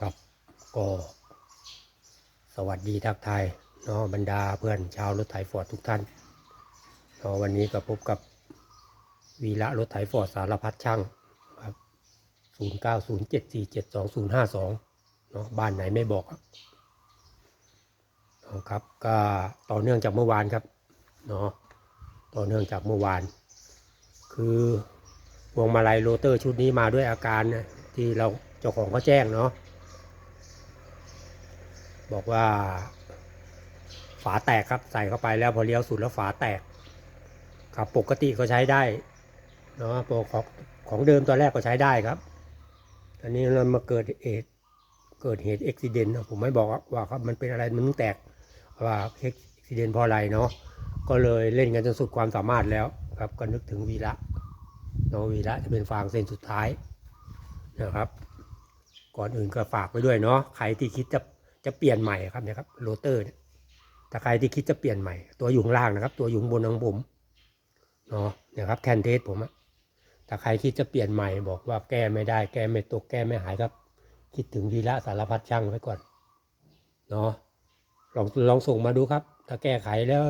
ครับก็สวัสดีทักทายเนาะบรรดาเพื่อนชาวรถไถฟอร์ดทุกท่านเนาะวันนี้ก็พบกับวีระรถไถฟอร์ดสารพัดช่างครับ0 9 0 7 4 7 2 0 5 2เนาะบ้านไหนไม่บอกครับเอาครับก็ต่อเนื่องจากเมื่อวานครับเนาะต่อเนื่องจากเมื่อวาน คือพวงมาลัยโรเตอร์ชุดนี้มาด้วยอาการนะที่เราเจ้าของเขาแจ้งเนาะ บอกว่า ฝาแตกครับใส่เข้าไปแล้วพอเลี้ยวสุดแล้วฝาแตก ครับปกติก็ใช้ได้เนาะปกของของเดิมตอนแรกก็ใช้ได้ครับอันนี้เรามาเกิดเหตุเกิดเหตุอุบิเหตุผมไม่บอกว่าครับมันเป็นอะไรมันงแตกว่าอุบิเหตุเพราะอะไรเนาะก็เลยเล่นกันจนสุดความสามารถแล้วครับก็นึกถึงวีระเนาะวีระจะเป็นฟางเส้นสุดท้ายนะครับ ก่อนอื่นก็ฝากไว้ด้วยเนาะใครที่คิดจะ จะเปลี่ยนใหม่ครับเนี่ยครับโรเตอร์เนี่ยถ้าใครที่คิดจะเปลี่ยนใหม่ตัวอยู่ข้างล่างนะครับ ตัวอยู่ข้างบนของผมเนาะเนี่ยครับแคนเทสผมอะถ้าใครคิดจะเปลี่ยนใหม่บอกว่าแก้ไม่ได้ แก้ไม่ตกแก้ไม่หายครับ คิดถึงวีระสารพัดช่างไว้ก่อนเนาะลองลองส่งมาดูครับ ถ้าแก้ไขแล้ว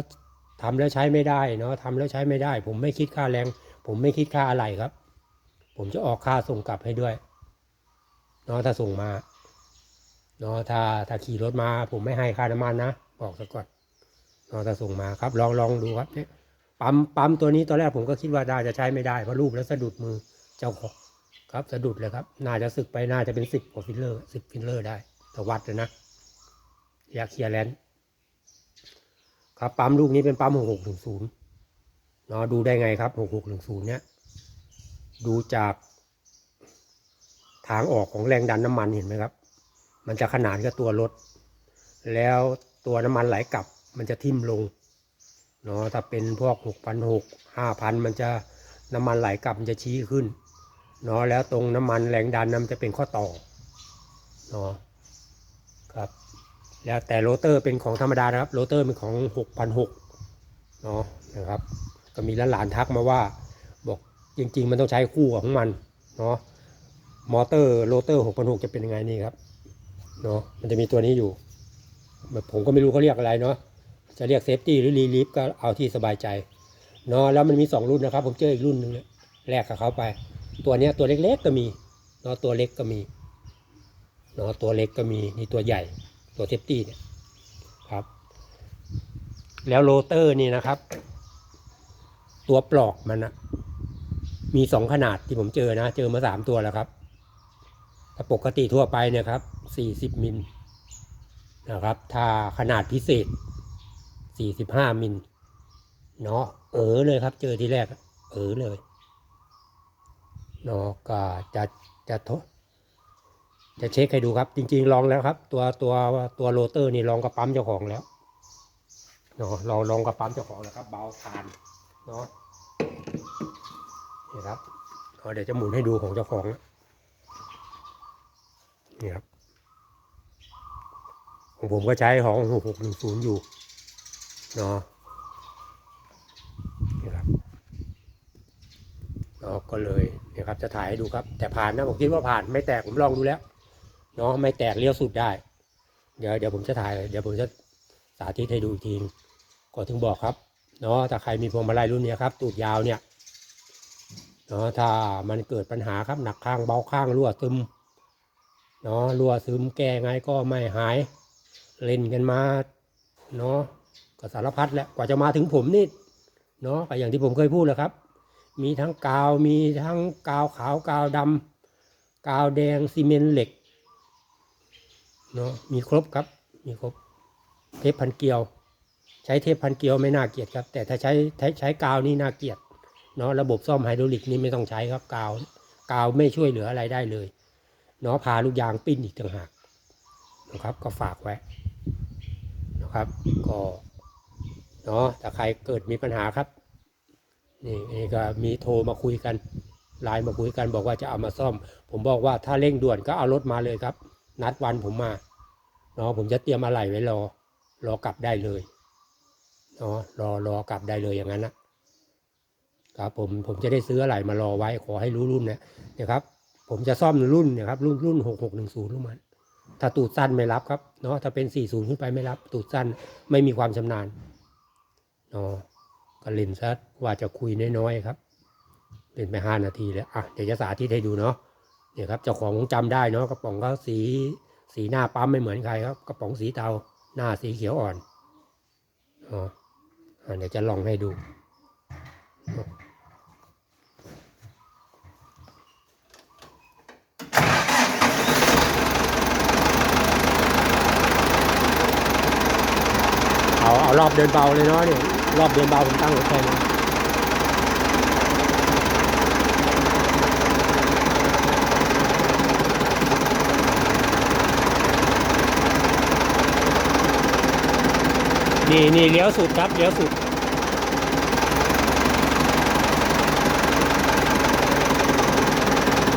ทำแล้วใช้ไม่ได้เนาะทำแล้วใช้ไม่ได้ ผมไม่คิดค่าแรง ผมไม่คิดค่าอะไรครับ ผมจะออกค่าส่งกลับให้ด้วยเนาะถ้าส่งมา เนาะถ้าถ้าขี่รถมาผมไม่ให้ค่าน้ำมันนะบอกซะก่อนเนาะถ้าส่งมาครับ ลองลองดูครับเนี่ยปั๊มปั๊มตัวนี้ตอนแรกผมก็คิดว่าได้จะใช้ไม่ได้เพราะรูปแล้วสะดุดมือเจ้าของครับสะดุดเลยครับ น่าจะสึกไปน่าจะเป็นสิบกว่าฟิลเลอร์สิบฟิลเลอร์ได้แต่วัดเลยนะยาเคลียร์แลนด์ครับปั๊มลูกนี้เป็นปั๊มหกหกหนึ่งศูนย์เนาะดูได้ไงครับหกหกหนึ่งศูนย์เนี่ยดูจากทางออกของแรงดันน้ำมันเห็นไหมครับ มันจะขนานกับตัวรถ แล้วตัวน้ำมันไหลกลับ มันจะทิ่มลงเนาะถ้าเป็นพวกหกพันหกห้าพันมันจะน้ำมันไหลกลับมันจะชี้ขึ้นเนาะแล้วตรงน้ำมันแรงดันนั้นมันจะเป็นข้อต่อเนาะครับแล้วแต่โรเตอร์เป็นของธรรมดานะครับโรเตอร์เป็นของหกพันหกเนาะนะครับ ก็มีหลานๆทักมาว่าบอกจริง ๆ มันต้องใช้คู่ของมันเนาะมอเตอร์โรเตอร์6,600จะเป็นยังไงนี่ครับ เนาะมันจะมีตัวนี้อยู่ ผมก็ไม่รู้เขาเรียกอะไรเนาะจะเรียกเซฟตี้หรือรีลีฟก็เอาที่สบายใจเนาะแล้วมันมี 2 รุ่นนะครับ ผมเจออีกรุ่นหนึ่งเนี่ยแลกกับเขาไป ตัวเนี้ยตัวเล็กๆก็มีเนาะตัวเล็กก็มีเนาะตัวเล็กก็มีนี่ตัวใหญ่ตัวเซฟตี้เนี่ยครับ แล้วโรเตอร์นี่นะครับ ตัวปลอกมันอะมีสองขนาดที่ผมเจอนะ เจอมาสามตัวแล้วครับแต่ปกติทั่วไปเนี่ยครับ 40 มิลนะครับถ้าขนาดพิเศษ 45 มิลเนาะเออเลยครับ เจอทีแรก เออเลยเนาะก็จะจะทดจะเช็คให้ดูครับ จริงๆลองแล้วครับ ตัวตัวตัวโรเตอร์นี่ลองกับปั๊มเจ้าของแล้วเนาะเราลองกับปั๊มเจ้าของแล้วครับ เบาทานเนาะนี่ครับเอาเดี๋ยวจะหมุนให้ดูของเจ้าของนะนี่ครับ ของผมก็ใช้ของหกหกหนึ่งศูนย์อยู่เนาะนี่ครับเนาะก็เลยเนี่ยครับจะถ่ายให้ดูครับ แต่ผ่านนะผมคิดว่าผ่านไม่แตกผมลองดูแล้วเนาะไม่แตกเลี้ยวสุดได้ เดี๋ยวเดี๋ยวผมจะถ่ายเดี๋ยวผมจะสาธิตให้ดูอีกทีก็ถึงบอกครับเนาะถ้าใครมีพวงมาลัยรุ่นเนี้ยครับ ตูดยาวเนี่ยเนาะถ้ามันเกิดปัญหาครับหนักข้างเบาข้างรั่วซึมเนาะรั่วซึมแก้ไงก็ไม่หาย เล่นกันมาเนาะก็สารพัดแหละกว่าจะมาถึงผมนี่เนาะก็อย่างที่ผมเคยพูดแหละครับ มีทั้งกาวมีทั้งกาวขาวกาวดำกาวแดงซีเมนต์เหล็กเนาะมีครบครับมีครบเทปพันเกลียว ใช้เทปพันเกลียวไม่น่าเกลียดครับ แต่ถ้าใช้ใช้ใช้กาวนี่น่าเกลียดเนาะระบบซ่อมไฮดรอลิกนี่ไม่ต้องใช้ครับกาวกาวไม่ช่วยเหลืออะไรได้เลยเนาะพาลูกยางปิ้นอีกต่างหากนะครับก็ฝากไว้ นะครับ ก็เนาะถ้าใครเกิดมีปัญหาครับ นี่นี่ก็มีโทรมาคุยกันไลน์มาคุยกันบอกว่าจะเอามาซ่อม ผมบอกว่าถ้าเร่งด่วนก็เอารถมาเลยครับ นัดวันผมมาเนาะผมจะเตรียมอะไรไว้รอ รอกลับได้เลยเนาะรอรอกลับได้เลยอย่างนั้นนะครับผมผมจะได้ซื้ออะไรมารอไว้ขอให้รู้รุ่นนะนะครับ ผมจะซ่อมรุ่นเนี่ยครับ รุ่นรุ่นหกหกหนึ่งศูนย์รุ่นมัน ถ้าตูดสั้นไม่รับครับเนาะถ้าเป็น 40 ขึ้นไปไม่รับ ตูดสั้นไม่มีความชำนาญเนาะก็เล่นซะว่าจะคุยน้อยๆครับเล่นไปห้านาทีแล้วอะเดี๋ยวจะสาธิตให้ดูเนาะเนี่ยครับเจ้าของจำได้เนาะกระป๋องก็สีสีหน้าปั๊มไม่เหมือนใครครับกระป๋องสีเทาหน้าสีเขียวอ่อนอ๋ออะเดี๋ยวจะลองให้ดู เอารอบเดินเบาเลยเนาะเนี่ยรอบเดินเบาผมตั้งไว้แค่นี้นี่นี่เลี้ยวสุดครับเลี้ยวสุด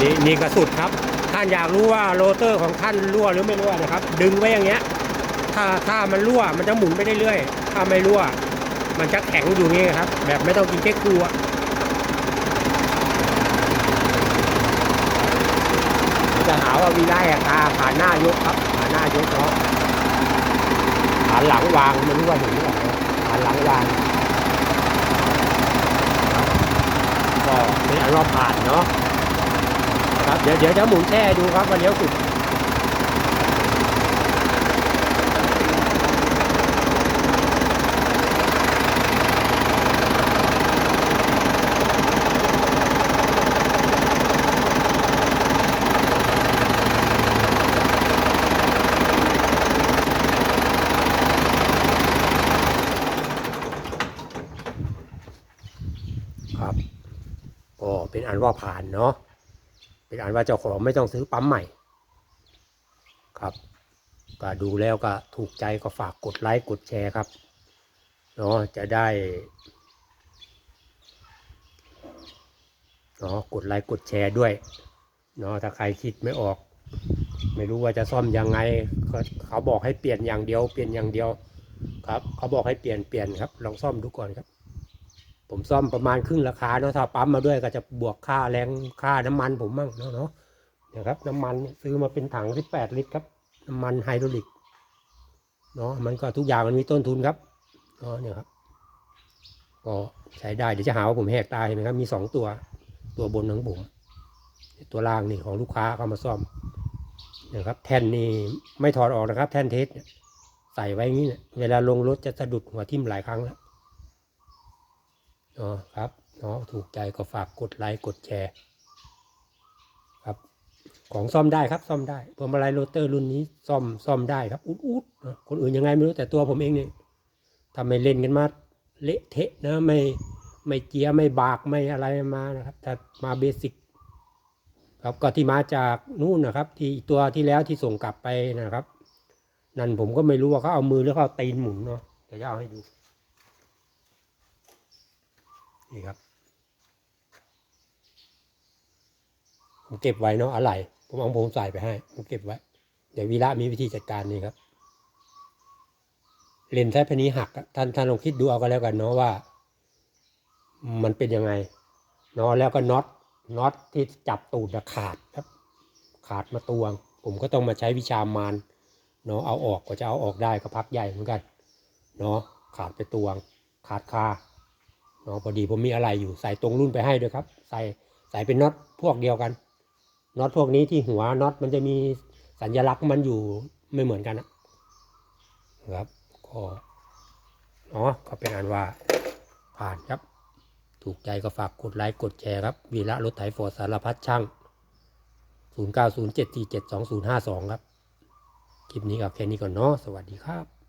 นี่นี่กระสุดครับ ท่านอยากรู้ว่าโรเตอร์ของท่านรั่วหรือไม่รั่วนะครับ ดึงไว้อย่างเงี้ย ถ้าถ้ามันรั่วมันจะหมุนไปเรื่อยๆ ถ้าไม่รั่ว มันจะแข็งอยู่นี่ครับ แบบไม่ต้องกินเก๊กคูอะมันจะหาว่าวีไล่ตาผ่านหน้ายกครับผ่านหน้ายกเนาะผ่านหลังวางไม่รู้ว่าเห็นหรือเปล่าผ่านหลังวางก็เป็นอันว่าผ่านเนาะครับเดี๋ยวเดี๋ยวจะหมุนแช่ดูครับว่าเลี้ยวสุด ครับก็เป็นอัน ว่าผ่านเนาะเป็นอันว่าเจ้าของไม่ต้องซื้อปั๊มใหม่ ครับก็ดูแล้วก็ถูกใจก็ฝากกดไลค์กดแชร์ครับเนาะจะได้เนาะกดไลค์กดแชร์ด้วยเนาะถ้าใครคิดไม่ออก ไม่รู้ว่าจะซ่อมยังไง เขาเขาบอกให้เปลี่ยนอย่างเดียว เปลี่ยนอย่างเดียว ครับ เขาบอกให้เปลี่ยนเปลี่ยนครับ ลองซ่อมดูก่อนครับ ผมซ่อมประมาณครึ่งราคาเนาะถ้าปั๊มมาด้วยก็จะบวกค่าแรงค่าน้ำมันผมมั่งเนาะเนาะเนี่ยครับน้ำมันซื้อมาเป็นถังที่แปดลิตรครับน้ำมันไฮดรอลิกเนาะมันก็ทุกอย่างมันมีต้นทุนครับเนาะเนี่ยครับก็ใช้ได้เดี๋ยวจะหาว่าผมแหกตาเห็นไหมครับมีสองตัวตัวบนของผมตัวล่างนี่ของลูกค้าเขามาซ่อมเนี่ยครับแท่นนี่ไม่ถอดออกนะครับ แท่นเทสใส่ไว้อย่างนี้เนี่ยเวลาลงรถจะสะดุดหัวทิ่มหลายครั้งแล้ว อ๋อครับเนาะถูกใจก็ฝากกดไลค์กดแชร์ครับ ของซ่อมได้ครับซ่อมได้พวงมาลัยโรเตอร์รุ่นนี้ซ่อมซ่อมได้ครับอุดอุดๆคนอื่นยังไงไม่รู้แต่ตัวผมเองเนี่ยทำไมเล่นกันมาเละเทะนะไม่ไม่เจียไม่บากไม่อะไรมานะครับ แต่มาเบสิกครับก็ที่มาจากนู่นนะครับ ที่ตัวที่แล้วที่ส่งกลับไปนะครับ นั่นผมก็ไม่รู้ว่าเขาเอามือหรือเขาเอาตีนหมุนเนาะเดี๋ยวจะเอาให้ดู นี่ครับ ผมเก็บไว้เนาะอะไรผมเอาผมใส่ไปให้ ผมเก็บไว้ เดี๋ยววีระมีวิธีจัดการนี่ครับ เลนส์แท้พนี้หักท่านท่านลองคิดดูเอาก็แล้วกันเนาะว่า มันเป็นยังไงเนาะแล้วก็น็อตน็อตที่จับตูดขาดครับ ขาดมาตวง ผมก็ต้องมาใช้วิชามานเนาะเอาออกก็จะเอาออกได้ก็พักใหญ่เหมือนกันเนาะขาดไปตวง ขาดคา เนาะพอดีผมมีอะไรอยู่ใส่ตรงรุ่นไปให้ด้วยครับ ใส่ใส่เป็นน็อตพวกเดียวกันน็อตพวกนี้ที่หัวน็อตมันจะมีสัญลักษณ์มันอยู่ไม่เหมือนกันนะครับก็เนาะก็เป็นอันว่าผ่านครับ ถูกใจก็ฝากกดไลค์กดแชร์ครับวีระรถไถฟอร์ดสารพัดช่าง 0907472052 ครับ คลิปนี้ก็แค่นี้ก่อนเนาะสวัสดีครับ